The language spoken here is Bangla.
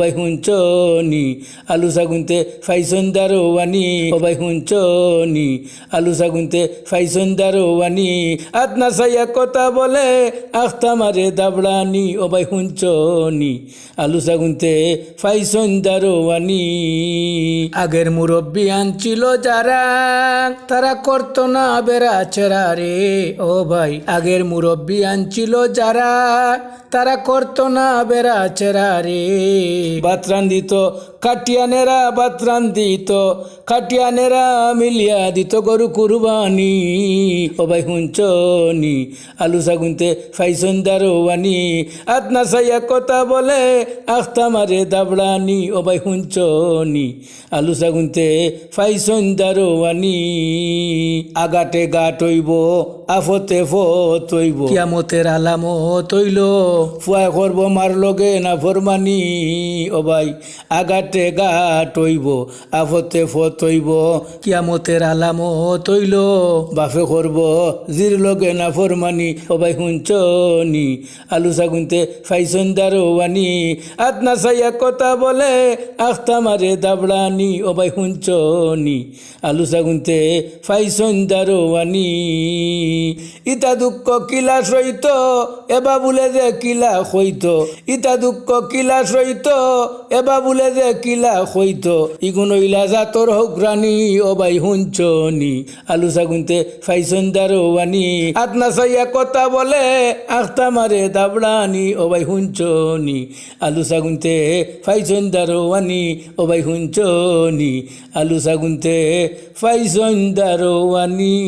ভাই হুঞ্চনি, আলু সাগুনতে ফাইসন দারোয়ানি ভাই হুঞ্চনি, আলু সাগুনতে ফাইসন দারোয়ানি আতনা সাইয়া কথা বলে, আখতা মারে দাবড়ানি ভাই হুঞ্চনি, আলু সাগুনতে ফাইসন দারোয়ানি আগের মুরব্বী আনছিল যারা, তারা করতো না বেড়া চেরা রে, ও ভাই। আগের মুরব্বী আনছিল যারা, তারা করতো না বেড়া চেরা রে। বাতরান দিত কাটিয়ানেরা বাতরান দিত কাটিয়ানেরা মিলিয়া দিত গরু কুরবানি। ও ভাই হুঞ্চনি আলু সাগুনতে ফাইসন দারোয়ানি। আতনা সাইয়া কথা বলে, আখতা মারে দাবড়ানি। ও ভাই আলু সাগুনতে ফাইসন দারোয়ানি। আগাতে গাট হইব, আফতে ফত হইব। কিয়ামতের আলামত হইল ফুয়া করব মার লগে না ফরমানি। ভাই আগাতে গাট হইব আফতে ফত হইব, কিয়ামতের আলামত হইল। বাফে করব, জির লগে না ফরমানি ভাই হুঞ্চনি আলু সাগুনতে ফাইসন দারোয়ানি। আতনা সাইয়া কথা বলে, আখতা মারে দাবড়ানি ভাই হুঞ্চনি আলু সাগুনতে ফাইসন দারোয়ানি। ইতা দুঃখ কিলা সইত এবা বলে যে কিলা হইত, ইতা দুঃখ কিলা সইত এবা বলে যে কিলা হইত ইগুন ইলা জাতর হকরানি ও ভাই হুঞ্চনি আলু সাগুনতে, ফাইসন দারোয়ানি আতনা সাইয়া কথা বলে, আখতা মারে দাবড়ানি, ও ভাই হুঞ্চনি আলু সাগুনতে, ফাইসন দারোয়ানি ও ভাই হুঞ্চনি আলু সাগুনতে, ফাইসন দারোয়ানি